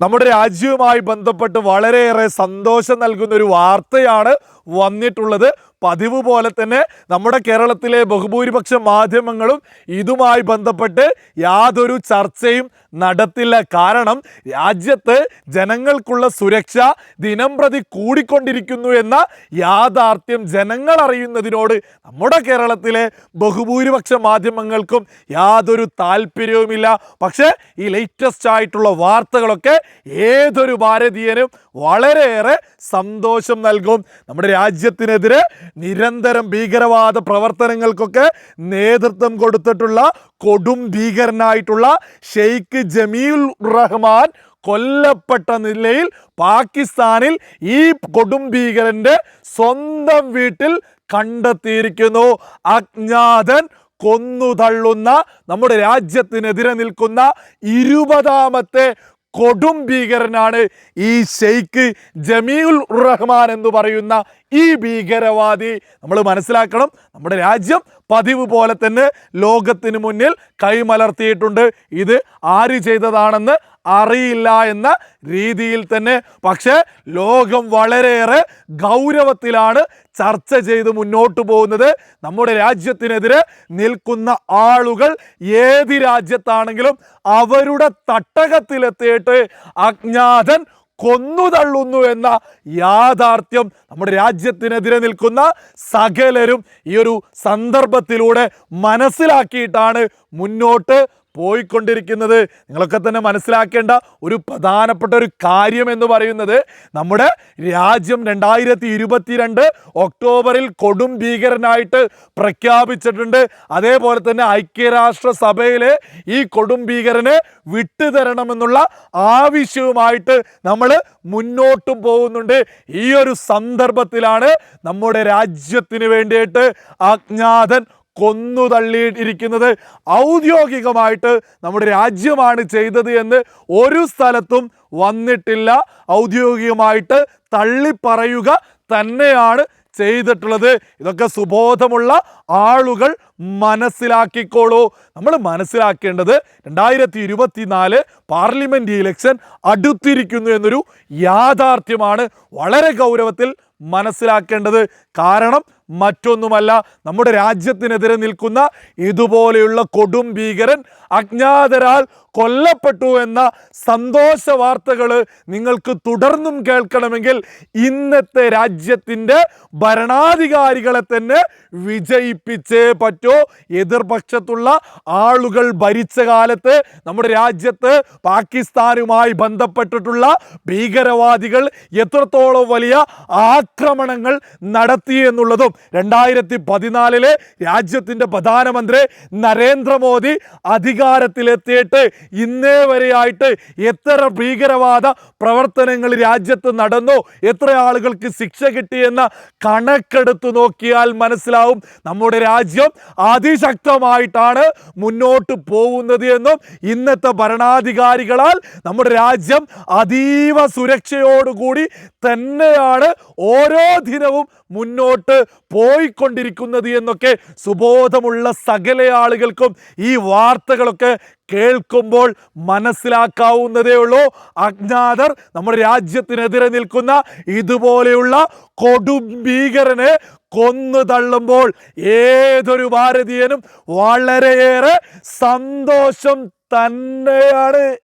നമ്മുടെ രാജ്യവുമായി ബന്ധപ്പെട്ട് വളരെയേറെ സന്തോഷം നൽകുന്ന ഒരു വാർത്തയാണ് വന്നിട്ടുള്ളത്. പതിവ് പോലെ തന്നെ നമ്മുടെ കേരളത്തിലെ ബഹുഭൂരിപക്ഷ മാധ്യമങ്ങളും ഇതുമായി ബന്ധപ്പെട്ട് യാതൊരു ചർച്ചയും നടത്തില്ല. കാരണം രാജ്യത്ത് ജനങ്ങൾക്കുള്ള സുരക്ഷ ദിനം പ്രതി കൂടിക്കൊണ്ടിരിക്കുന്നു എന്ന യാഥാർത്ഥ്യം ജനങ്ങൾ അറിയുന്നതിനോട് നമ്മുടെ കേരളത്തിലെ ബഹുഭൂരിപക്ഷ മാധ്യമങ്ങൾക്കും യാതൊരു താല്പര്യവുമില്ല. പക്ഷേ ഈ ലേറ്റസ്റ്റ് ആയിട്ടുള്ള വാർത്തകളൊക്കെ ഏതൊരു ഭാരതീയനും വളരെയേറെ സന്തോഷം നൽകും. നമ്മുടെ രാജ്യത്തിനെതിരെ നിരന്തരം ഭീകരവാദ പ്രവർത്തനങ്ങൾക്കൊക്കെ നേതൃത്വം കൊടുത്തിട്ടുള്ള കൊടും ഭീകരനായിട്ടുള്ള ഷെയ്ഖ് ജമീൽ റഹ്മാൻ കൊല്ലപ്പെട്ട നിലയിൽ പാകിസ്ഥാനിൽ ഈ കൊടും ഭീകരന്റെ സ്വന്തം വീട്ടിൽ കണ്ടെത്തിയിരിക്കുന്നു. അജ്ഞാതൻ കൊന്നു തള്ളുന്ന നമ്മുടെ രാജ്യത്തിനെതിരെ നിൽക്കുന്ന ഇരുപതാമത്തെ കൊടും ഭീകരനാണ് ഈ ഷെയ്ഖ് ജമീഉൽ റഹ്മാൻ എന്ന് പറയുന്ന ഈ ഭീകരവാദി. നമ്മൾ മനസ്സിലാക്കണം നമ്മുടെ രാജ്യം പതിവ് പോലെ തന്നെ ലോകത്തിന് മുന്നിൽ കൈമലർത്തിയിട്ടുണ്ട്. ഇത് ആര് ചെയ്തതാണെന്ന് അറിയില്ല എന്ന രീതിയിൽ തന്നെ. പക്ഷേ ലോകം വളരെയേറെ ഗൗരവത്തിലാണ് ചർച്ച ചെയ്ത് മുന്നോട്ട് പോകുന്നത്. നമ്മുടെ രാജ്യത്തിനെതിരെ നിൽക്കുന്ന ആളുകൾ ഏത് രാജ്യത്താണെങ്കിലും അവരുടെ തട്ടകത്തിലെത്തിയിട്ട് അജ്ഞാതൻ കൊന്നുതള്ളുന്നു എന്ന യാഥാർത്ഥ്യം നമ്മുടെ രാജ്യത്തിനെതിരെ നിൽക്കുന്ന സകലരും ഈ ഒരു സന്ദർഭത്തിലൂടെ മനസ്സിലാക്കിയിട്ടാണ് മുന്നോട്ട് പോയിക്കൊണ്ടിരിക്കുന്നത്. നിങ്ങളൊക്കെ തന്നെ മനസ്സിലാക്കേണ്ട ഒരു പ്രധാനപ്പെട്ട ഒരു കാര്യം എന്ന് പറയുന്നത് നമ്മുടെ രാജ്യം രണ്ടായിരത്തി ഇരുപത്തിരണ്ട് ഒക്ടോബറിൽ കൊടും ഭീകരനായിട്ട് പ്രഖ്യാപിച്ചിട്ടുണ്ട്. അതേപോലെ തന്നെ ഐക്യരാഷ്ട്ര സഭയിലെ ഈ കൊടും ഭീകരനെ വിട്ടുതരണമെന്നുള്ള ആവശ്യവുമായിട്ട് നമ്മൾ മുന്നോട്ട് പോകുന്നുണ്ട്. ഈ ഒരു സന്ദർഭത്തിലാണ് നമ്മുടെ രാജ്യത്തിന് വേണ്ടിയിട്ട് അജ്ഞാതൻ കൊന്നു തള്ളിയിട്ടിരിക്കുന്നത് ഔദ്യോഗികമായിട്ട് നമ്മുടെ രാജ്യമാണ് ചെയ്തത് എന്ന് ഒരു സ്ഥലത്തും വന്നിട്ടില്ല. ഔദ്യോഗികമായിട്ട് തള്ളിപ്പറയുക തന്നെയാണ് ചെയ്തിട്ടുള്ളത്. ഇതൊക്കെ സുബോധമുള്ള ആളുകൾ മനസ്സിലാക്കിക്കോളൂ. നമ്മൾ മനസ്സിലാക്കേണ്ടത് രണ്ടായിരത്തി ഇരുപത്തിനാല് പാർലമെന്റ് ഇലക്ഷൻ അടുത്തിരിക്കുന്നു എന്നൊരു യാഥാർത്ഥ്യമാണ് വളരെ ഗൗരവത്തിൽ മനസ്സിലാക്കേണ്ടത്. കാരണം മറ്റൊന്നുമല്ല നമ്മുടെ രാജ്യത്തിനെതിരെ നിൽക്കുന്ന ഇതുപോലെയുള്ള കൊടും ഭീകരൻ അജ്ഞാതരാൽ കൊല്ലപ്പെട്ടു എന്ന സന്തോഷ വാർത്തകൾ നിങ്ങൾക്ക് തുടർന്നും കേൾക്കണമെങ്കിൽ ഇന്നത്തെ രാജ്യത്തിന്റെ ഭരണാധികാരികളെ തന്നെ വിജയിപ്പിച്ചേ പറ്റൂ. എതിർപക്ഷത്തുള്ള ആളുകൾ ഭരിച്ച കാലത്ത് നമ്മുടെ രാജ്യത്ത് പാകിസ്ഥാനുമായി ബന്ധപ്പെട്ടിട്ടുള്ള ഭീകരവാദികൾ എത്രത്തോളം വലിയ ആക്രമണങ്ങൾ നടത്തി എന്നുള്ളതും രണ്ടായിരത്തി പതിനാലിലെ രാജ്യത്തിന്റെ പ്രധാനമന്ത്രി നരേന്ദ്രമോദി അധികാരത്തിലെത്തിയിട്ട് ഇന്നേ വരെയായിട്ട് എത്ര ഭീകരവാദ പ്രവർത്തനങ്ങൾ രാജ്യത്ത് നടന്നു എത്ര ആളുകൾക്ക് ശിക്ഷ കിട്ടിയെന്ന കണക്കെടുത്തു നോക്കിയാൽ മനസ്സിലാവും. നമ്മുടെ രാജ്യം അതിശക്തമായിട്ടാണ് മുന്നോട്ട് പോകുന്നത് എന്നും ഇന്നത്തെ ഭരണാധികാരികളാൽ നമ്മുടെ രാജ്യം അതീവ സുരക്ഷയോടുകൂടി തന്നെയാണ് ഓരോ ദിനവും മുന്നോട്ട് പോയിക്കൊണ്ടിരിക്കുന്നത് എന്നൊക്കെ സുബോധമുള്ള സകല ആളുകൾക്കും ഈ വാർത്തകളൊക്കെ കേൾക്കുമ്പോൾ മനസ്സിലാക്കാവുന്നതേ ഉള്ളൂ. അജ്ഞാതർ നമ്മുടെ രാജ്യത്തിനെതിരെ നിൽക്കുന്ന ഇതുപോലെയുള്ള കൊടും ഭീകരനെ കൊന്നു തള്ളുമ്പോൾ ഏതൊരു ഭാരതീയനും വളരെയേറെ സന്തോഷം തന്നെയാണ്.